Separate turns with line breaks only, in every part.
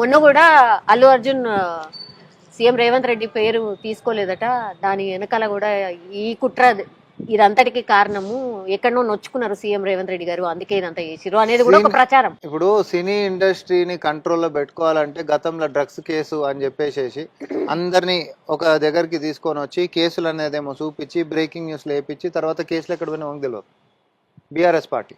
మొన్న కూడా అల్లు అర్జున్ సీఎం రేవంత్ రెడ్డి పేరు తీసుకోలేదట. దాని వెనకాల కూడా ఈ కుట్ర ఇదంతటికి కారణము ఎక్కడనో నొచ్చుకున్నారు సీఎం రేవంత్ రెడ్డి గారు. అందుకే ఇదంతా చేసిరు అనేది కూడా ఒక ప్రచారం.
ఇప్పుడు సినీ ఇండస్ట్రీని కంట్రోల్లో పెట్టుకోవాలంటే గతంలో డ్రగ్స్ కేసు అని చెప్పేసేసి అందరినీ ఒక దగ్గరికి తీసుకొని వచ్చి కేసులు అనేదేమో చూపించి బ్రేకింగ్ న్యూస్లు వేయించి తర్వాత కేసులు ఎక్కడ పోయినా తెలియదు బీఆర్ఎస్ పార్టీ.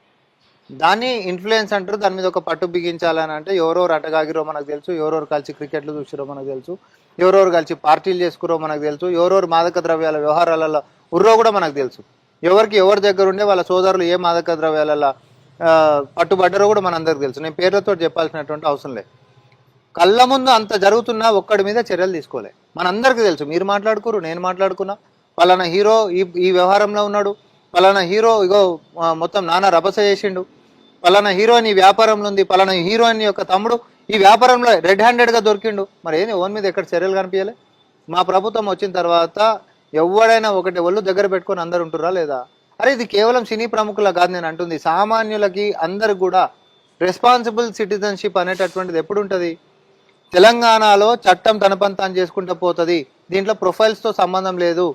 దాన్ని ఇన్ఫ్లుయెన్స్ అంటారు. దాని మీద ఒక పట్టు బిగించాలని అంటే ఎవరెవరు అటగాగిరో మనకు తెలుసు ఎవరెవరు కలిసి క్రికెట్లు చూసిరో మనకు తెలుసు ఎవరెవరు కలిసి పార్టీలు చేసుకురో మనకు తెలుసు ఎవరెవరు మాదక ద్రవ్యాల వ్యవహారాలలో ఉర్రో కూడా మనకు తెలుసు. ఎవరికి ఎవరి దగ్గర ఉండే వాళ్ళ సోదరులు ఏ మాదక ద్రవ్యాలలో ఆ, పట్టుబడ్డారో కూడా మనందరికి తెలుసు. నేను పేర్లతో చెప్పాల్సినటువంటి అవసరం లేదు. కళ్ళ ముందు అంత జరుగుతున్నా ఒక్కడి మీద చర్యలు తీసుకోలే. మనందరికీ తెలుసు. మీరు మాట్లాడుకోరు నేను మాట్లాడుకున్నా. పలానా హీరో ఈ ఈ వ్యవహారంలో ఉన్నాడు. పలానా హీరో ఇగో మొత్తం నానా రభస చేసిండు. పలానా హీరోయిన్ ఈ వ్యాపారంలో ఉంది పలానా హీరోయిన్ యొక్క తమ్ముడు ఈ వ్యాపారంలో రెడ్ హ్యాండెడ్గా దొరికిండు. మరి ఏంది ఓన్ మీద ఎక్కడ చర్యలు కనిపించలే? మా ప్రభుత్వం వచ్చిన తర్వాత ఎవడైనా ఒకటి ఒళ్ళు దగ్గర పెట్టుకొని అందరు ఉంటురా లేదా? అరే ఇది కేవలం సినీ ప్రముఖుల కాదు నేను అంటుంది. సామాన్యులకి అందరు కూడా రెస్పాన్సిబుల్ సిటిజన్షిప్ అనేటటువంటిది ఎప్పుడు ఉంటుంది తెలంగాణలో చట్టం తన పని తాను చేసుకుంటూ పోతుంది. దీంట్లో ప్రొఫైల్స్తో సంబంధం లేదు.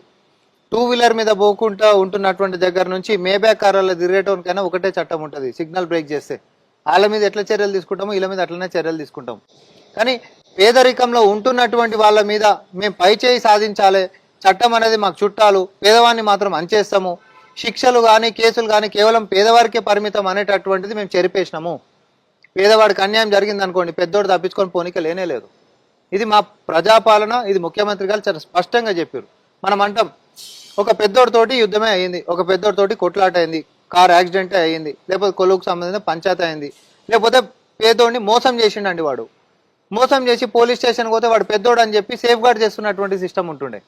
టూ వీలర్ మీద పోకుండా ఉంటున్నటువంటి దగ్గర నుంచి మేబ్యాక్ కార్లలో తిరిగేటోనికైనా ఒకటే చట్టం ఉంటుంది. సిగ్నల్ బ్రేక్ చేస్తే. వాళ్ళ మీద ఎట్లా చర్యలు తీసుకుంటాము వీళ్ళ మీద అట్లనే చర్యలు తీసుకుంటాం. కానీ పేదరికంలో ఉంటున్నటువంటి వాళ్ళ మీద మేము పై చేయి సాధించాలి. చట్టం అనేది మాకు చుట్టాలు పేదవాన్ని మాత్రం అంచేస్తాము. శిక్షలు కానీ కేసులు కానీ కేవలం పేదవారికే పరిమితం అనేటటువంటిది మేము చెరిపేసినాము. పేదవాడికి అన్యాయం జరిగింది అనుకోండి పెద్దోడు తప్పించుకొని పోనీక లేనే లేదు. ఇది మా ప్రజాపాలన ఇది ముఖ్యమంత్రి గారు చాలా స్పష్టంగా చెప్పారు. మనం అంటాం ఒక పెద్దోడితోటి యుద్ధమే అయింది ఒక పెద్దోడితోటి కొట్లాట అయింది కార్ యాక్సిడెంట్ అయింది లేకపోతే కొలువుకు సంబంధించిన పంచాయతీ అయింది లేకపోతే పేదోడిని మోసం చేసిండండి వాడు. మోసం చేసి పోలీస్ స్టేషన్కి పోతే వాడు పెద్దోడు అని చెప్పి సేఫ్ గార్డ్ చేస్తున్నటువంటి సిస్టమ్ ఉంటుండే.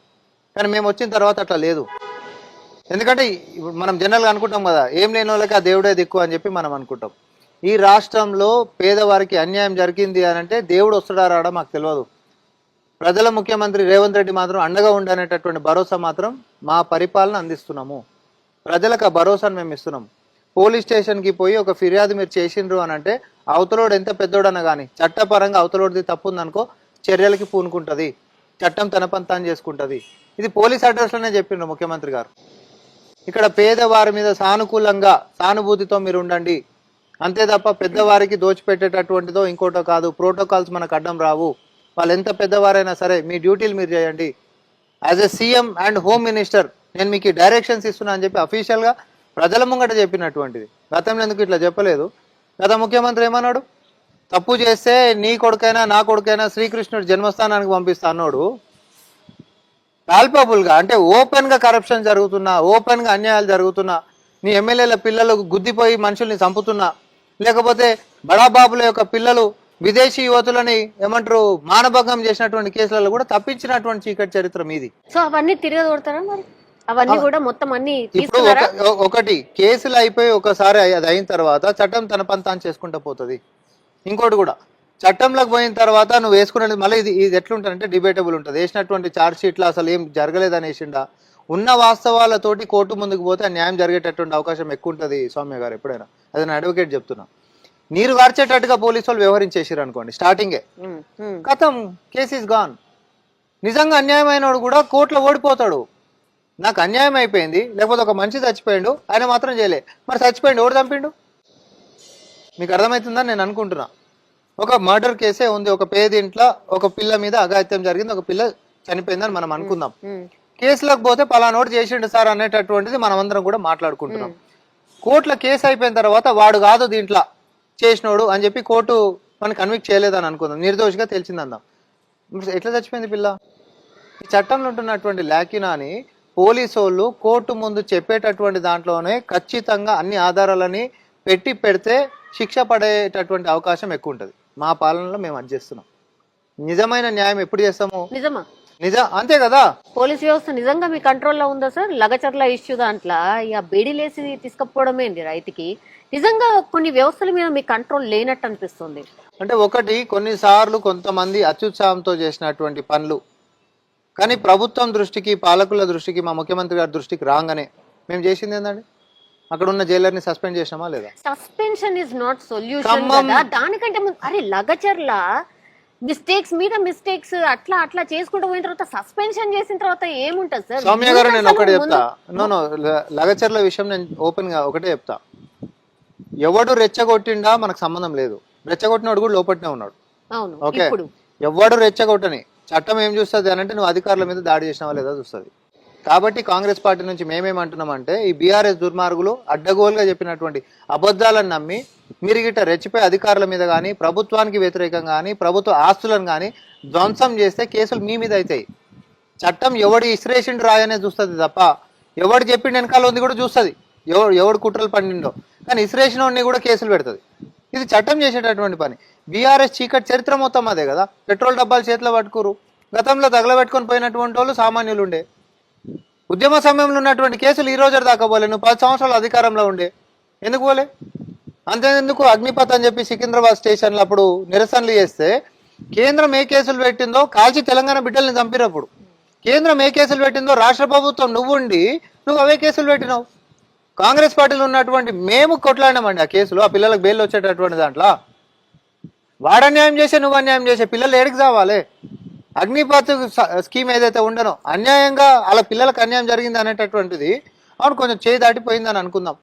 కానీ మేము వచ్చిన తర్వాత అట్లా లేదు. ఎందుకంటే మనం జనరల్గా అనుకుంటాం కదా ఏం లేని వాళ్ళకి ఆ దేవుడే దిక్కు అని చెప్పి మనం అనుకుంటాం. ఈ రాష్ట్రంలో పేదవారికి అన్యాయం జరిగింది అని అంటే దేవుడు వస్తాడా రాడా మాకు తెలియదు ప్రజల ముఖ్యమంత్రి రేవంత్ రెడ్డి మాత్రం అండగా ఉండనేటటువంటి భరోసా మాత్రం మా పరిపాలన అందిస్తున్నాము. ప్రజలకు ఆ భరోసాను మేము ఇస్తున్నాం. పోలీస్ స్టేషన్కి పోయి ఒక ఫిర్యాదు మీరు చేసిండ్రు అని అంటే అవతలోడు ఎంత పెద్దోడన కానీ చట్టపరంగా అవతలోడిది తప్పు ఉందనుకో చర్యలకి పూనుకుంటుంది. చట్టం తన పని తాను చేసుకుంటుంది. ఇది పోలీస్ అడ్రస్లోనే చెప్పిండ్రు ముఖ్యమంత్రి గారు. ఇక్కడ పేదవారి మీద సానుకూలంగా సానుభూతితో మీరు ఉండండి. అంతే తప్ప పెద్దవారికి దోచిపెట్టేటటువంటిదో ఇంకోటో కాదు. ప్రోటోకాల్స్ మనకు అడ్డం రావు. వాళ్ళు ఎంత పెద్దవారైనా సరే మీ డ్యూటీలు మీరు చేయండి. As a CM and home minister నేను మీకు డైరెక్షన్స్ ఇస్తున్నా అని చెప్పి అఫీషియల్గా ప్రజల ముంగట చెప్పినటువంటిది. గతంలో ఎందుకు ఇట్లా చెప్పలేదు? గత ముఖ్యమంత్రి ఏమన్నాడు? తప్పు చేస్తే నీ కొడుకైనా నా కొడుకైనా శ్రీకృష్ణుడు జన్మస్థానానికి పంపిస్తా అన్నాడు. పాల్పబుల్గా అంటే ఓపెన్గా కరప్షన్ జరుగుతున్నా ఓపెన్గా అన్యాయాలు జరుగుతున్నా నీ ఎమ్మెల్యేల పిల్లలు గుద్దిపోయి మనుషుల్ని చంపుతున్నా లేకపోతే బడాబాబుల యొక్క పిల్లలు విదేశీ యువతులని ఏమంటారు మానభంగం చేసినటువంటి కేసులలో కూడా తప్పించినటువంటి చీకటి చరిత్ర మీది.
సో అవన్నీ తిరిగి కొడతారా మరి? అవన్నీ కూడా మొత్తం అన్ని
ఇప్పుడు ఒకటి కేసులు అయిపోయి ఒకసారి అది అయిన తర్వాత చట్టం తన పని తాను చేసుకుంటూ పోతుంది. ఇంకోటి కూడా చట్టంలోకి పోయిన తర్వాత నువ్వు వేసుకునేది మళ్ళీ ఇది ఇది ఎట్లుంటుందంటే డిబేటబుల్ ఉంటుంది. వేసినటువంటి ఛార్జ్ షీట్లో అసలు ఏం జరగలేదని వేసిండా ఉన్న వాస్తవాలతోటి కోర్టు ముందుకు పోతే న్యాయం జరిగేటటువంటి అవకాశం ఎక్కువ ఉంటుంది సౌమ్య గారు ఎప్పుడైనా. అది నేను అడ్వకేట్ చెప్తున్నా. నీరు గార్చేటట్టుగా పోలీసు వాళ్ళు వ్యవహరించేసారు అనుకోండి స్టార్టింగే. కథం కేస్ ఇస్ గాన్ నిజంగా అన్యాయమైనవాడు కూడా కోర్టులో ఓడిపోతాడు. నాకు అన్యాయం అయిపోయింది లేకపోతే ఒక మనిషి చచ్చిపోయిండు ఆయన మాత్రం చేయలే మరి చచ్చిపోయిండు ఎవడు చంపిండు? మీకు అర్థమవుతుందని నేను అనుకుంటున్నా. ఒక మర్డర్ కేసే ఉంది ఒక పేదింట్లో ఒక పిల్ల మీద అఘాయిత్యం జరిగింది ఒక పిల్ల చనిపోయిందని మనం అనుకుందాం. కేసులకు పోతే పలానోడు చేసిండు సార్ అనేటటువంటిది మనం అందరం కూడా మాట్లాడుకుంటున్నాం. కోర్టులో కేసు అయిపోయిన తర్వాత వాడు కాదు దీంట్లో. చేసినోడు అని చెప్పి కోర్టు మనం కన్విక్ట్ చేయలేదని అనుకుందాం. నిర్దోషిగా తెలిసిందందాం. ఎట్లా చచ్చిపోయింది పిల్ల? ఈ చట్టంలో ఉంటున్నటువంటి లాకినాని పోలీసు వాళ్ళు కోర్టు ముందు చెప్పేటటువంటి దాంట్లోనే ఖచ్చితంగా అన్ని ఆధారాలని పెట్టి పెడితే శిక్ష పడేటటువంటి అవకాశం ఎక్కువ ఉంటుంది. మా పాలనలో మేము అది చేస్తున్నాం. నిజమైన న్యాయం ఎప్పుడు చేస్తాము?
నిజమా?
నిజం అంతే కదా?
పోలీస్ వ్యవస్థ నిజంగా మీ కంట్రోల్లో ఉందా సార్? లగచర్ల ఇష్యూ దాంట్లో? ఇక బేడీలేసి తీసుకపోవడమే అండి రైతుకి? నిజంగా కొన్ని వ్యవస్థల మీద మీ కంట్రోల్ లేనట్టు అనిపిస్తుంది.
అంటే ఒకటి కొన్నిసార్లు కొంతమంది అత్యుత్సాహంతో చేసినటువంటి పనులు. కానీ ప్రభుత్వం దృష్టికి పాలకుల దృష్టికి మా ముఖ్యమంత్రి గారి దృష్టికి రాగానే మేము చేసింది ఏంటండి అక్కడ ఉన్న జైలర్ని సస్పెండ్ చేసినామా లేదా?
సస్పెన్షన్ ఇస్ నాట్ సొల్యూషన్ దానికంటే ముందు అరే లగచర్ల మిస్టేక్స్ మీద మిస్టేక్స్ అట్లా అట్లా చేసుకుంటూ పోయిన తర్వాత సస్పెన్షన్ చేసిన తర్వాత ఏముంటది సార్?
సౌమ్య గారు నేను ఒకటి చెప్తా. నో నో లగచర్ల విషయం నేను ఓపెన్గా ఒకటే చెప్తా. ఎవడు రెచ్చగొట్టిండా మనకు సంబంధం లేదు. రెచ్చగొట్టినోడు కూడా లోపట్నే ఉన్నాడు.
అవును
ఓకే?
ఇప్పుడు.
ఎవడు రెచ్చగొట్టని చట్టం ఏం చూస్తుంది అని అంటే నువ్వు అధికారుల మీద దాడి చేసినావా లేదా చూస్తుంది. కాబట్టి కాంగ్రెస్ పార్టీ నుంచి మేమేమంటున్నామంటే ఈ బీఆర్ఎస్ దుర్మార్గులు అడ్డగోలుగా చెప్పినటువంటి అబద్ధాలను నమ్మి మీరు గిట్ట రెచ్చిపోయి అధికారుల మీద కానీ ప్రభుత్వానికి వ్యతిరేకంగా కానీ ప్రభుత్వ ఆస్తులను కానీ ధ్వంసం చేస్తే కేసులు మీ మీద అవుతాయి చట్టం ఎవడు ఇస్రేషన్ రాయనే చూస్తుంది తప్ప ఎవడు చెప్పిండు వెనకాల ఉంది కూడా చూస్తుంది. ఎవడు ఎవడు కుట్రలు పండిండో. కానీ ఇస్రేషన్ వాడిని కూడా కేసులు పెడుతుంది. ఇది చట్టం చేసేటటువంటి పని. బీఆర్ఎస్ చీకటి చరిత్ర మొత్తం అదే కదా. పెట్రోల్ డబ్బాలు చేతిలో పట్టుకురు గతంలో తగలబెట్టుకొని పోయినటువంటి వాళ్ళు సామాన్యులు ఉండే. ఉద్యమ సమయంలో ఉన్నటువంటి కేసులు ఈ రోజు దాకా పోలే. నువ్వు పది సంవత్సరాలు అధికారంలో ఉండే. ఎందుకు పోలే? అంతేందుకు అగ్నిపత్ అని చెప్పి సికింద్రాబాద్ స్టేషన్లో అప్పుడు నిరసనలు చేస్తే కేంద్రం ఏ కేసులు పెట్టిందో కాల్చి తెలంగాణ బిడ్డల్ని చంపినప్పుడు కేంద్రం ఏ కేసులు పెట్టిందో రాష్ట్ర ప్రభుత్వం నువ్వుండి నువ్వు అవే కేసులు పెట్టినావు. కాంగ్రెస్ పార్టీలో ఉన్నటువంటి మేము కొట్లాడినామండి ఆ కేసులు ఆ పిల్లలకు బెయిల్ వచ్చేటటువంటి దాంట్లో. వాడు అన్యాయం చేసే నువ్వు అన్యాయం చేసే పిల్లలు ఏడికి చావాలి అగ్నిపత్ స్కీమ్ ఏదైతే ఉండనో అన్యాయంగా వాళ్ళ పిల్లలకు అన్యాయం జరిగింది అనేటటువంటిది అవును కొంచెం చేయి దాటిపోయిందని అనుకుందాం.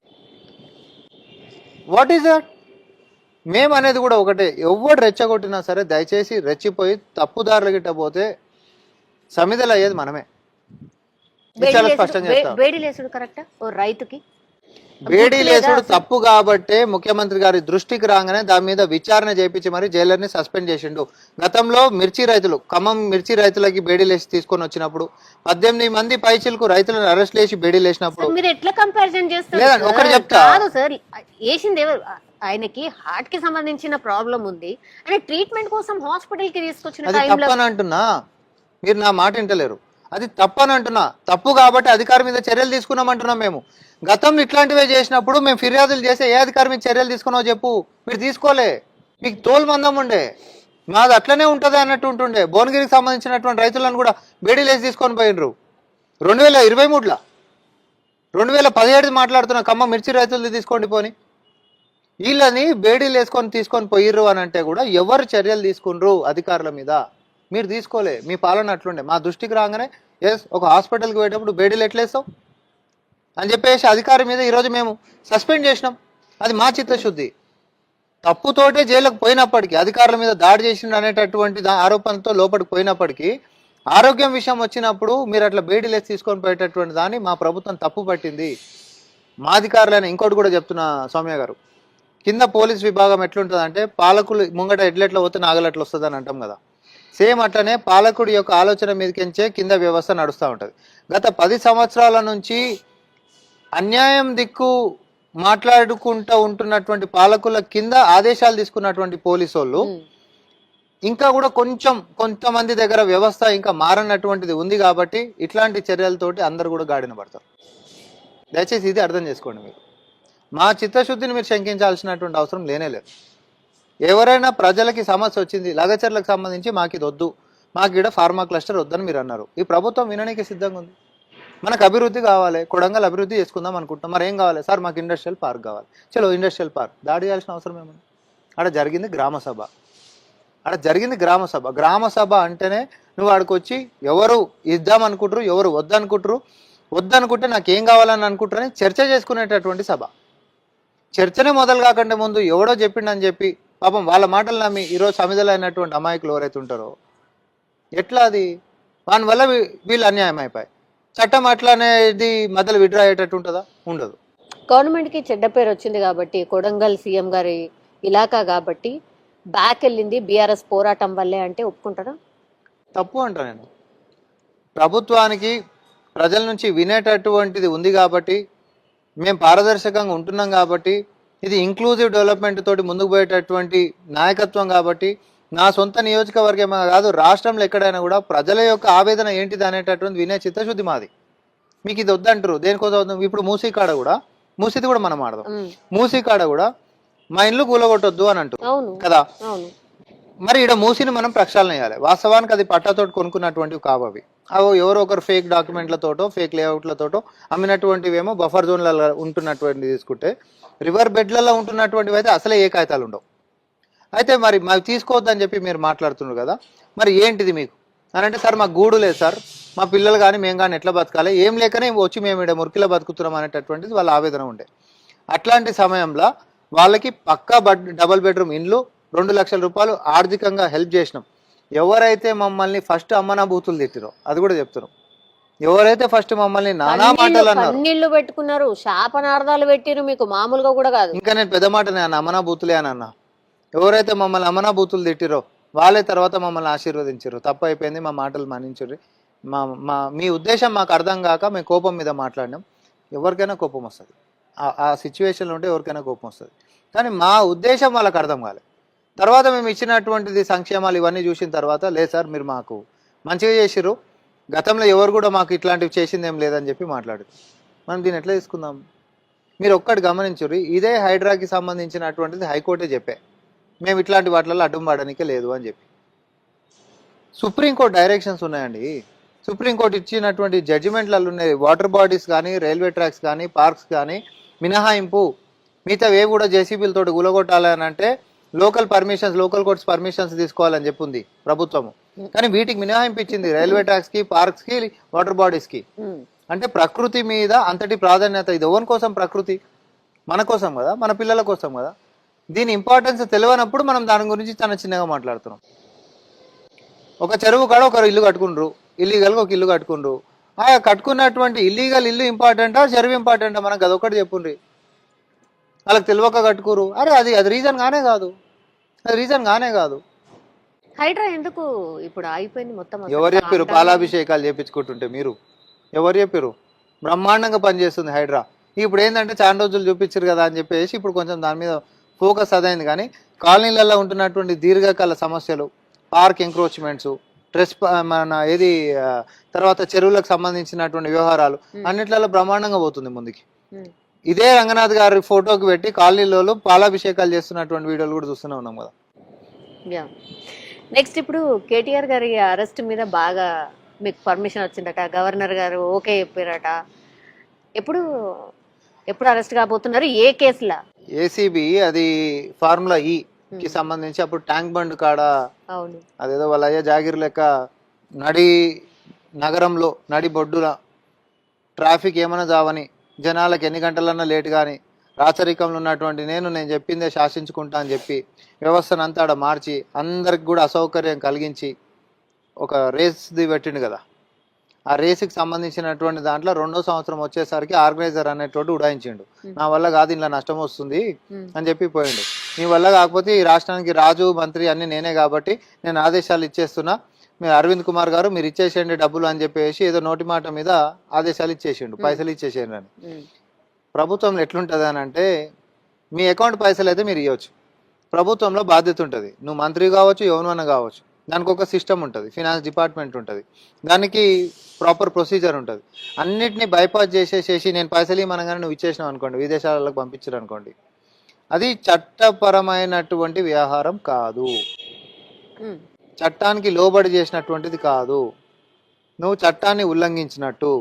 వాట్ ఈస్ దట్ మేము అనేది కూడా ఒకటే. ఎవడు రెచ్చగొట్టినా సరే దయచేసి రెచ్చిపోయి తప్పుదారులు గిట్ట పోతే సమిధలు అయ్యేది మనమే చాలా స్పష్టంగా
రైతుకి
వేడి లేసుడు తప్పు కాబట్టే ముఖ్యమంత్రి గారి దృష్టికి రాగానే దాని మీద విచారణ చేపించి మరి జైలర్ని సస్పెండ్ చేసిండు. గతంలో మిర్చి రైతులు ఖమ్మం మిర్చి రైతులకి బేడీ లేసి తీసుకొని వచ్చినప్పుడు పద్దెనిమిది మంది పైచిలకు రైతులను అరెస్ట్ చేసి బేడీ లేసినప్పుడు
మీరు ఎట్లా కంపారిజన్ చేస్తారు?
ఒకటి చెప్తా.
కాదు సార్ వేసింది ఎవరు? ఆయనకి హార్ట్కి సంబంధించిన ప్రాబ్లం ఉంది. ఆయన ట్రీట్మెంట్ కోసం హాస్పిటల్కి తీసుకొచ్చిన
అంటున్నా. మీరు నా మాట వింటలేరు. అది తప్పని అంటున్నా. తప్పు కాబట్టి అధికారి మీద చర్యలు తీసుకున్నాం అంటున్నాం మేము. గతంలో ఇట్లాంటివే చేసినప్పుడు మేము ఫిర్యాదులు చేస్తే ఏ అధికారి మీద చర్యలు తీసుకున్నావు చెప్పు. మీరు తీసుకోలే. మీకు తోలు మందం ఉండే. మాది అట్లనే ఉంటుంది అన్నట్టు ఉంటుండే. భువనగిరికి సంబంధించినటువంటి రైతులను కూడా బేడీలేసి తీసుకొని పోయినరు. రెండు వేల ఇరవై మూడులో. రెండు వేల పదిహేడు మాట్లాడుతున్న కమ్మ మిర్చి రైతులది తీసుకోండి పోని. వీళ్ళని బేడీలు వేసుకొని తీసుకొని పోయిర్రు అని అంటే కూడా ఎవరు చర్యలు తీసుకుండ్రు అధికారుల మీద? మీరు తీసుకోలే మీ పాలన అట్లుండే. మా దృష్టికి రాగానే ఎస్ ఒక హాస్పిటల్కి పోయేటప్పుడు బేడీలు ఎట్లేస్తావు? అని చెప్పేసి అధికారి మీద ఈరోజు మేము సస్పెండ్ చేసినాం. అది మా చిత్తశుద్ధి. తప్పుతోటే జైలుకు పోయినప్పటికీ అధికారుల మీద దాడి చేసిండు అనేటటువంటి ఆరోపణతో లోపలికి పోయినప్పటికీ ఆరోగ్యం విషయం వచ్చినప్పుడు మీరు అట్లా బేడీలేసి తీసుకొని పోయేటటువంటి దాన్ని మా ప్రభుత్వం తప్పు పట్టింది. మా అధికారులైన ఇంకోటి కూడా చెప్తున్నా సౌమ్య గారు. కింద పోలీస్ విభాగం ఎట్లుంటుంది అంటే పాలకులు ముంగట ఎడ్లెట్ల పోతే నాగలెట్లు వస్తుంది అని అంటాం కదా. సేమ్ అట్లనే పాలకుడి యొక్క ఆలోచన మీదకించే కింద వ్యవస్థ నడుస్తూ ఉంటుంది. గత పది సంవత్సరాల నుంచి అన్యాయం దిక్కు మాట్లాడుకుంటూ ఉంటున్నటువంటి పాలకుల కింద ఆదేశాలు తీసుకున్నటువంటి పోలీసు వాళ్ళు. ఇంకా కూడా కొంచెం కొంతమంది దగ్గర వ్యవస్థ ఇంకా మారనటువంటిది ఉంది కాబట్టి ఇట్లాంటి చర్యలతోటి అందరు కూడా గాడిన పడతారు. దయచేసి ఇది అర్థం చేసుకోండి మీరు. మా చిత్తశుద్ధిని మీరు శంకించాల్సినటువంటి అవసరం లేనే లేదు. ఎవరైనా ప్రజలకి సమస్య వచ్చింది లగచర్లకు సంబంధించి మాకు ఇది వద్దు మాకు ఇక్కడ ఫార్మా క్లస్టర్ వద్దని మీరు అన్నారు. ఈ ప్రభుత్వం వినడానికి సిద్ధంగా ఉంది. మనకు అభివృద్ధి కావాలి కొడంగల్ అభివృద్ధి చేసుకుందాం అనుకుంటున్నాం. మరి ఏం కావాలి? సార్ మాకు ఇండస్ట్రియల్ పార్క్ కావాలి. చలో ఇండస్ట్రియల్ పార్క్ దాడి చేయాల్సిన అవసరం ఏముంది? అక్కడ జరిగింది గ్రామ సభ. అక్కడ జరిగింది గ్రామ సభ. గ్రామ సభ అంటేనే నువ్వు ఆడికి వచ్చి ఎవరు ఇద్దాం అనుకుంటారు ఎవరు వద్దనుకుంటారు వద్దనుకుంటే నాకు ఏం కావాలని అనుకుంటారని చర్చ చేసుకునేటటువంటి సభ. చర్చనే మొదలు కాకుండా ముందు ఎవడో చెప్పిండని చెప్పి పాపం వాళ్ళ మాటలు నమ్మి ఈరోజు సమిధలు అయినటువంటి అమాయకులు ఎవరైతే ఉంటారో ఎట్లా అది? వాని వల్ల వీ- వీళ్ళు అన్యాయం అయిపోయి చట్టం అట్లానేది మధ్యలో విడ్రా అయ్యేటట్టు ఉంటుందా? ఉండదు.
గవర్నమెంట్కి చెడ్డ పేరు వచ్చింది కాబట్టి కొడంగల్ సీఎం గారి ఇలాకా కాబట్టి బ్యాక్ వెళ్ళింది బీఆర్ఎస్ పోరాటం వల్లే అంటే ఒప్పుకుంటారా?
తప్పు అంట నేను. ప్రభుత్వానికి ప్రజల నుంచి వినేటటువంటిది ఉంది కాబట్టి మేము పారదర్శకంగా ఉంటున్నాం కాబట్టి ఇది ఇంక్లూజివ్ డెవలప్మెంట్ తోటి ముందుకు పోయేటటువంటి నాయకత్వం కాబట్టి నా సొంత నియోజకవర్గమే కాదు రాష్ట్రంలో ఎక్కడైనా కూడా ప్రజల యొక్క ఆవేదన ఏంటిది అనేటటువంటి వినే చిత్తశుద్ధి మాది. మీకు ఇది వద్దంటారు దేనికోసం? ఇప్పుడు మూసీ కాడ కూడా మూసీది కూడా మనం ఆడదాం. మూసీ కాడ కూడా మా ఇల్లు కూలగొట్టొద్దు అని అంటారు. కదా? మరి ఇక్కడ మూసిని మనం ప్రక్షాళన చేయాలి. వాస్తవానికి అది పట్టాతోటి కొనుక్కున్నటువంటివి కావు అవి. అవి ఎవరో ఒకరు ఫేక్ డాక్యుమెంట్లతోటో ఫేక్ లేఅవుట్లతోటో అమ్మినటువంటివి ఏమో బఫర్ జోన్లలో ఉంటున్నటువంటివి తీసుకుంటే రివర్ బెడ్లలో ఉంటున్నటువంటివి అయితే అసలే ఏ కాగితాలు ఉండవు. అయితే మరి మాకు తీసుకోవద్దని చెప్పి మీరు మాట్లాడుతున్నారు కదా మరి ఏంటిది మీకు? అని అంటే సార్ మాకు గూడు లేదు సార్. మా పిల్లలు కానీ మేము కానీ ఎట్లా బతకాలి? ఏం లేకనే వచ్చి మేము ఇక్కడ మురికిలో బతుకుతున్నాం అనేటటువంటిది వాళ్ళ ఆవేదన ఉండే. అట్లాంటి సమయంలో వాళ్ళకి పక్కా బడ్ డబల్ బెడ్రూమ్ ఇండ్లు రెండు లక్షల రూపాయలు ఆర్థికంగా హెల్ప్ చేసినాం. ఎవరైతే మమ్మల్ని ఫస్ట్ అమ్మనా బూతులు తిట్టిరో అది కూడా చెప్తున్నాం. ఎవరైతే ఫస్ట్ మమ్మల్ని నానా మాటలు అన్నారు
కన్నీళ్ళు పెట్టుకున్నారు శాపనార్థాలు పెట్టిరు మీకు మామూలుగా కూడా కాదు.
ఇంకా నేను పెద్ద మాట నేను అమనా బూతులే అని అన్నా. ఎవరైతే మమ్మల్ని అమనా బూతులు తిట్టిరో వాళ్ళే తర్వాత మమ్మల్ని ఆశీర్వదించారు తప్పు అయిపోయింది మా మాటలు మన్నించారు మా మా మీ ఉద్దేశం మాకు అర్థం కాక మేము కోపం మీద మాట్లాడినాం. ఎవరికైనా కోపం వస్తుంది. ఆ- ఆ సిచ్యువేషన్లో ఉంటే ఎవరికైనా కోపం వస్తుంది. కానీ మా ఉద్దేశం వాళ్ళకి అర్థం కాలేదు తర్వాత మేము ఇచ్చినటువంటిది సంక్షేమాలు ఇవన్నీ చూసిన తర్వాత లేదు సార్ మీరు మాకు మంచిగా చేసిర్రు. గతంలో ఎవరు కూడా మాకు ఇట్లాంటివి చేసింది ఏం లేదని చెప్పి మాట్లాడారు మనం దీన్ని ఎట్లా తీసుకుందాం? మీరు ఒక్కటి గమనించరు ఇదే హైడ్రాకి సంబంధించినటువంటిది హైకోర్టే చెప్పే. మేము ఇట్లాంటి వాటిలలో అడ్డం పడడానికే లేదు అని చెప్పి. సుప్రీంకోర్టు డైరెక్షన్స్ ఉన్నాయండి. సుప్రీంకోర్టు ఇచ్చినటువంటి జడ్జిమెంట్లలో ఉన్నాయి. వాటర్ బాడీస్ కానీ రైల్వే ట్రాక్స్ కానీ పార్క్స్ కానీ మినహాయింపు మిగతా ఏ కూడా జేసీబీలతో గులగొట్టాలి అని అంటే local permissions local courts permissions తీసుకోవాలని చెప్పింది ప్రభుత్వము. కానీ వీటికి మినహాయింపు ఇచ్చింది రైల్వే ట్రాక్స్కి పార్క్స్కి వాటర్
బాడీస్కి.
అంటే ప్రకృతి మీద అంతటి ప్రాధాన్యత ఇది ఎవరి కోసం ప్రకృతి? మన కోసం కదా? మన పిల్లల కోసం కదా? దీని ఇంపార్టెన్స్ తెలియనప్పుడు మనం దాని గురించి చాలా చిన్నగా మాట్లాడుతున్నాం. ఒక చెరువు కాడ ఒక ఇల్లు కట్టుకుండ్రు. ఇల్లీగల్గా ఒక ఇల్లు కట్టుకుండ్రు. ఆ కట్టుకున్నటువంటి ఇల్లీగల్ ఇల్లు ఇంపార్టెంటా? చెరువు ఇంపార్టెంటా? మనకు అదొకటి చెప్పుండ్రి. వాళ్ళకి తెలియక కట్టుకోరు అరే అది అది రీజన్ గానే కాదు. రీజన్ గానే కాదు.
హైడ్రా ఎందుకు ఇప్పుడు ఆగిపోయింది మొత్తం
ఎవరు చెప్పారు పాలాభిషేకాలు చేపించుకుంటుంటే మీరు? ఎవరు చెప్పారు బ్రహ్మాండంగా పనిచేస్తుంది హైడ్రా. ఇప్పుడు ఏంటంటే చాలా రోజులు చూపించారు కదా అని చెప్పేసి ఇప్పుడు కొంచెం దాని మీద ఫోకస్ అదైంది కానీ కాలనీలలో ఉంటున్నటువంటి దీర్ఘకాల సమస్యలు పార్క్ ఎంక్రోచ్మెంట్స్ ట్రెస్ మన ఏది తర్వాత చెరువులకు సంబంధించినటువంటి వ్యవహారాలు అన్నిట్లలో బ్రహ్మాండంగా పోతుంది ముందుకి. ఇదే రంగనాథ్ గారి ఫోటోకి పెట్టి కాలనీలలో పాలాభిషేకాలు చేస్తున్నటువంటి వీడియోలు కూడా చూస్తూనే ఉన్నాం కదా.
నెక్స్ట్ ఇప్పుడు కేటీఆర్ గారి అరెస్ట్ మీద బాగా మీకు పర్మిషన్ వచ్చిందట గవర్నర్ గారు ఓకే చెప్పారట. ఎప్పుడు ఎప్పుడు అరెస్ట్ కాబోతున్నారు? ఏ కేసులా?
ఏసీబీ అది ఫార్ములా ఈ కి సంబంధించి అప్పుడు ట్యాంక్ బండ్ కాడ
అవును.
అదేదో వాళ్ళ అయ్యా జాగిర్ లెక్క నడి నగరంలో నడి బొడ్డుల ట్రాఫిక్ ఏమైనా జావని జనాలకు ఎన్ని గంటలన్నా లేట్ కానీ రాచరికంలో ఉన్నటువంటి నేను నేను చెప్పిందే శాసించుకుంటా అని చెప్పి వ్యవస్థను అంతా ఆడ మార్చి అందరికి కూడా అసౌకర్యం కలిగించి ఒక రేస్ది పెట్టిండు కదా. ఆ రేసుకి సంబంధించినటువంటి దాంట్లో రెండో సంవత్సరం వచ్చేసరికి ఆర్గనైజర్ అనేటోడు ఉడాయించిండు. నా వల్ల కాదు ఇలా నష్టం వస్తుంది. అని చెప్పి పోయిండు. నీ వల్ల కాకపోతే ఈ రాష్ట్రానికి రాజు మంత్రి అన్ని నేనే కాబట్టి నేను ఆదేశాలు ఇచ్చేస్తున్నా. మీరు అరవింద్ కుమార్ గారు మీరు ఇచ్చేసేయండి డబ్బులు అని చెప్పేసి ఏదో నోటి మాట మీద ఆదేశాలు ఇచ్చేసిండు పైసలు ఇచ్చేసేయండి అని. ప్రభుత్వంలో ఎట్లుంటుంది అని అంటే మీ అకౌంట్ పైసలు అయితే మీరు ఇవ్వచ్చు ప్రభుత్వంలో బాధ్యత ఉంటుంది. నువ్వు మంత్రి కావచ్చు ఎవరినన్నా కావచ్చు దానికి ఒక సిస్టమ్ ఉంటుంది. ఫినాన్స్ డిపార్ట్మెంట్ ఉంటుంది. దానికి ప్రాపర్ ప్రొసీజర్ ఉంటుంది. అన్నిటిని బైపాస్ చేసేసేసి నేను పైసలు ఇవ్వనగానే నువ్వు ఇచ్చేసినావు అనుకోండి విదేశాలకు పంపించారు అనుకోండి. అది చట్టపరమైనటువంటి వ్యవహారం కాదు. చట్టానికి లోబడి చేసినటువంటిది కాదు. నువ్వు చట్టాన్ని ఉల్లంఘించినట్టు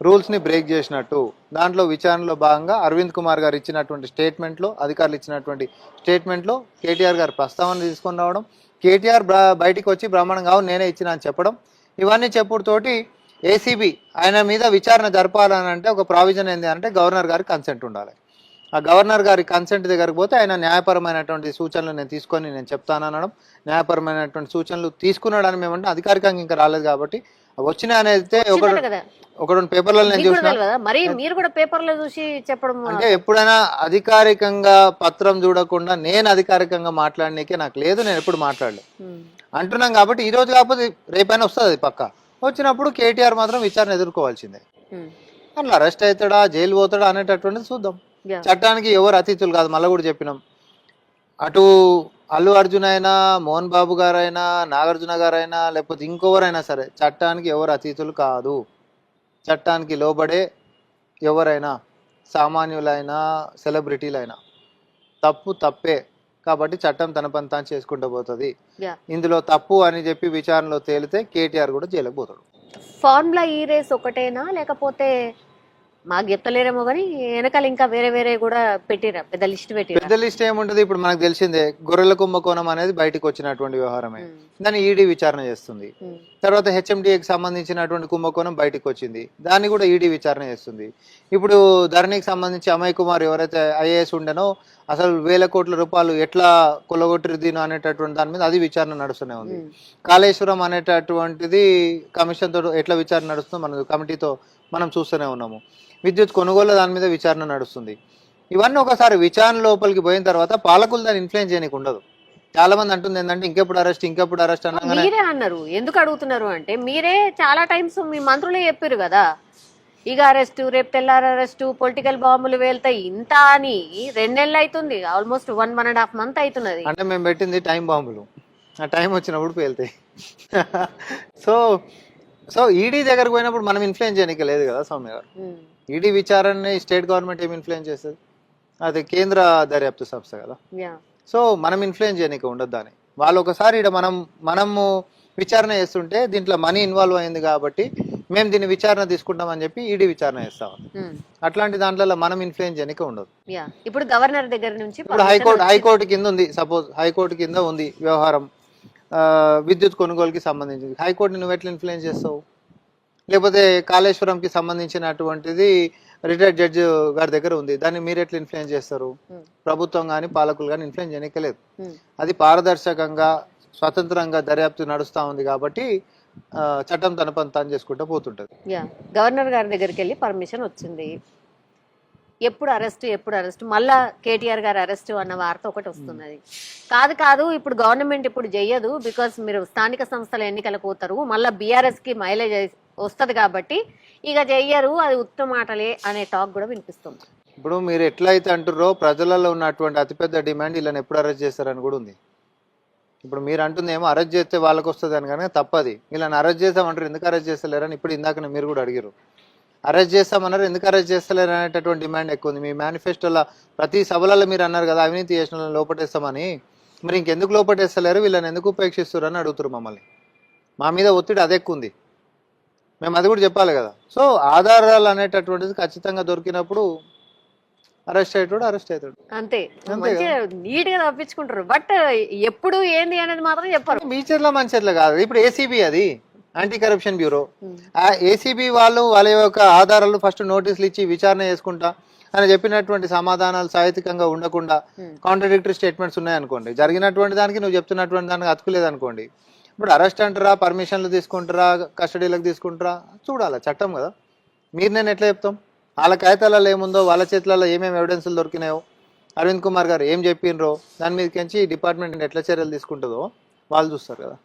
రూల్స్ని బ్రేక్ చేసినట్టు దాంట్లో విచారణలో భాగంగా అరవింద్ కుమార్ గారు ఇచ్చినటువంటి స్టేట్మెంట్లో అధికారులు ఇచ్చినటువంటి స్టేట్మెంట్లో కేటీఆర్ గారు ప్రస్తావన తీసుకొని రావడం కేటీఆర్ బయటికి వచ్చి బ్రహ్మాండంగా నేనే ఇచ్చిన అని చెప్పడం ఇవన్నీ చెప్పుడుతోటి ఏసీబీ ఆయన మీద విచారణ జరపాలని అంటే ఒక ప్రావిజన్ ఏంది అంటే గవర్నర్ గారికి కన్సెంట్ ఉండాలి. ఆ గవర్నర్ గారి కన్సెంట్ దగ్గరికి పోతే ఆయన న్యాయపరమైనటువంటి సూచనలు నేను తీసుకొని నేను చెప్తాననడం న్యాయపరమైనటువంటి సూచనలు తీసుకున్నాడని మేమంటే అధికారికంగా ఇంకా రాలేదు కాబట్టి వచ్చిన అనేది ఒక
వచ్చిందట కదా.
ఒక రెండు పేపర్లలో నేను చూసిన.
తెలియదా? మరి మీరు కూడా పేపర్లో చూసి చెప్పడం
అంటే ఎప్పుడైనా అధికారికంగా పత్రం చూడకుండా నేను అధికారికంగా మాట్లాడనీకే నాకు లేదు నేను ఎప్పుడు మాట్లాడలేదు. అంటున్నాం కాబట్టి ఈ రోజు కాకపోతే రేపైనా వస్తుంది అది పక్క. వచ్చినప్పుడు కేటీఆర్ మాత్రం విచారణ ఎదుర్కోవాల్సిందే. అట్లా అరెస్ట్ అవుతాడా జైలు పోతాడా అనేటటువంటిది చూద్దాం. చట్టానికి ఎవరు అతిథులు కాదు మళ్ళీ కూడా చెప్పినాం. అటు అల్లు అర్జున్ అయినా మోహన్ బాబు గారైనా నాగార్జున గారైనా లేకపోతే ఇంకెవరైనా సరే చట్టానికి ఎవరు అతిథులు కాదు. చట్టానికి లోబడే ఎవరైనా సామాన్యులైనా సెలబ్రిటీలైనా. తప్పు తప్పే. కాబట్టి చట్టం తన పని తాను చేసుకుంటూ పోతుంది. ఇందులో తప్పు అని చెప్పి విచారణలో తేలితే కేటీఆర్ కూడా జైలుకు పోతాడు.
ఫార్ములా ఈ రేస్ ఒకటేనా లేకపోతే మాకు చెప్తలేరేమో కానీ వెనకాల ఇంకా వేరే వేరే కూడా పెట్టిరా పెద్ద లిస్ట్ పెట్టిరా.
పెద్ద లిస్ట్ ఏముంటది ఇప్పుడు మనకు తెలిసిందే గొర్రెల కుంభకోణం అనేది బయటకు వచ్చినటువంటి వ్యవహారమే. దాన్ని ఈడీ విచారణ చేస్తుంది. తర్వాత హెచ్ఎండిఏకి సంబంధించినటువంటి కుంభకోణం బయటకు వచ్చింది. దాన్ని కూడా ఈడీ విచారణ చేస్తుంది. ఇప్పుడు ధరణికి సంబంధించి అమయ్ కుమార్ ఎవరైతే ఐఏఎస్ ఉండేనో అసలు వేల కోట్ల రూపాయలు ఎట్లా కొలగొట్టిరు దీని అనేటటువంటి దాని మీద అది విచారణ నడుస్తూనే ఉంది. కాళేశ్వరం అనేటటువంటిది కమిషన్తో ఎట్లా విచారణ నడుస్తుందో మన కమిటీతో మనం చూస్తూనే ఉన్నాము. విద్యుత్ కొనుగోలు దాని మీద విచారణ నడుస్తుంది. ఇవన్నీ ఒకసారి విచారణ లోపలికి పోయిన తర్వాత పాలకులు దాన్ని ఇన్ఫ్లుయెన్స్ చేయడానికి ఉండదు. చాలా మంది అంటుంది ఏంటంటే ఇంకెప్పుడు అరెస్ట్ ఇంకెప్పుడు అరెస్ట్
మీరే అన్నారు. ఎందుకు అడుగుతున్నారు అంటే మీరే చాలా టైమ్స్ మీ మంత్రులే చెప్పారు కదా. ఇక అరెస్ట్ రేపు తెల్లారి అరెస్ట్ పొలిటికల్ బాంబులు వెళ్తాయి ఇంత అని రెండు నెలలు అవుతుంది almost one one and half month అవుతున్నది
అంటే మేము పెట్టింది టైం బాంబులు. ఆ టైం వచ్చినప్పుడు పేలుతాయి. సో సో ఈడీ దగ్గరకు పోయినప్పుడు మనం ఇన్ఫ్లుయెన్స్ చేయడానికి లేదు కదా సౌమ్య గారు? ఈడీ విచారణని స్టేట్ గవర్నమెంట్ ఏం ఇన్ఫ్లుయెన్స్ చేస్తుంది? అది కేంద్ర దర్యాప్తు సంస్థ కదా. సో మనం ఇన్ఫ్లుయెన్స్ చేయడానికి ఉండదు దాన్ని. వాళ్ళు ఒకసారి ఇక్కడ మనం మనము విచారణ చేస్తుంటే దీంట్లో మనీ ఇన్వాల్వ్ అయింది కాబట్టి మేము దీన్ని విచారణ తీసుకుంటామని చెప్పి ఈడీ విచారణ చేస్తాం
ఉమ్,
అట్లాంటి దాంట్లో మనం ఇన్ఫ్లుయెన్స్ చేయడానికి ఉండదు.
ఇప్పుడు గవర్నర్ దగ్గర నుంచి
ఇప్పుడు హైకోర్టు హైకోర్టు కింద ఉంది. సపోజ్ హైకోర్టు కింద ఉంది వ్యవహారం. విద్యుత్ కొనుగోలుకి సంబంధించింది. హైకోర్టుని నువ్వు ఎట్లా ఇన్ఫ్లుయెన్స్ చేస్తావు? లేకపోతే కాళేశ్వరంకి సంబంధించినటువంటిది రిటైర్డ్ జడ్జి గారి దగ్గర ఉంది. దాన్ని మీరు ఎట్లా ఇన్ఫ్లుయెన్స్ చేస్తారు?
ఉమ్,
ప్రభుత్వం కానీ పాలకులు కానీ ఇన్ఫ్లుయెన్స్ చేయలేదు
ఉమ్,
అది పారదర్శకంగా స్వతంత్రంగా దర్యాప్తు నడుస్తూ ఉంది కాబట్టి చట్టం తన పని తాను చేసుకుంటూ పోతుంటది.
గవర్నర్ గారి దగ్గరికి వెళ్ళి పర్మిషన్ వచ్చింది. ఎప్పుడు అరెస్ట్ ఎప్పుడు అరెస్ట్. మళ్ళా కేటీఆర్ గారు అరెస్ట్ అన్న వార్త ఒకటి వస్తున్నది కాదు కాదు ఇప్పుడు గవర్నమెంట్ ఇప్పుడు చెయ్యదు బికాస్ మీరు స్థానిక సంస్థల ఎన్నికలకు పోతారు మళ్ళీ బీఆర్ఎస్కి మైలేజ్ వస్తుంది కాబట్టి ఇక చెయ్యరు అది ఉత్తమ మాటలే అనే టాక్ కూడా వినిపిస్తుంది.
ఇప్పుడు మీరు ఎట్లయితే అంటుర్రో ప్రజలలో ఉన్నటువంటి అతిపెద్ద డిమాండ్ వీళ్ళని ఎప్పుడు అరెస్ట్ చేస్తారని కూడా ఉంది. ఇప్పుడు మీరు అంటుంది ఏమో అరెస్ట్ చేస్తే వాళ్ళకి వస్తుంది అని కానీ తప్పది. వీళ్ళని అరెస్ట్ చేస్తామంటారు ఎందుకు అరెస్ట్ చేస్తలేరని ఇప్పుడు ఇందాక మీరు కూడా అడిగారు అరెస్ట్ చేస్తామన్నారు. ఎందుకు అరెస్ట్ చేస్తలేరు అనేటటువంటి డిమాండ్ ఎక్కువ ఉంది. మీ మేనిఫెస్టోలో ప్రతి సభలలో మీరు అన్నారు కదా అవినీతి చేసిన లోపటేస్తామని. మరి ఇంకెందుకు లోపటేస్తలేరు? వీళ్ళని ఎందుకు ఉపేక్షిస్తారు అని అడుగుతారు మమ్మల్ని. మా మీద ఒత్తిడి అదే ఎక్కువ ఉంది మేము అది కూడా చెప్పాలి కదా. సో ఆధారాలు అనేటటువంటిది ఖచ్చితంగా దొరికినప్పుడు అరెస్ట్ అయ్యేటోడు అరెస్ట్ అవుతాడు.
అంతే. నీట్గా తప్పించుకుంటారు. బట్ ఎప్పుడు ఏంది అనేది మాత్రం చెప్పరు.
మీ చేతిలో మన చేతిలో కాదు. ఇప్పుడు ఏసీబీ అది. యాంటీ కరప్షన్ బ్యూరో ఆ ఏసీబీ వాళ్ళు వాళ్ళ యొక్క ఆధారాలు ఫస్ట్ నోటీసులు ఇచ్చి విచారణ చేసుకుంటా అని చెప్పినటువంటి సమాధానాలు సాహిత్యకంగా ఉండకుండా కాంట్రడిక్టరీ స్టేట్మెంట్స్ ఉన్నాయనుకోండి. జరిగినటువంటి దానికి నువ్వు చెప్తున్నటువంటి దానికి అతుకులేదు అనుకోండి ఇప్పుడు అరెస్ట్ అంటారా పర్మిషన్లు తీసుకుంటారా కస్టడీలకు తీసుకుంటారా? చూడాలి చట్టం కదా. మీరు నేను ఎట్లా చెప్తాం? వాళ్ళ కాగితాలలో ఏముందో వాళ్ళ చేతులలో ఏమేమి ఎవిడెన్స్లు దొరికినాయో? అరవింద్ కుమార్ గారు ఏం చెప్పిండ్రో దాని మీదకించి డిపార్ట్మెంట్ ఎట్లా చర్యలు తీసుకుంటుందో వాళ్ళు చూస్తారు కదా.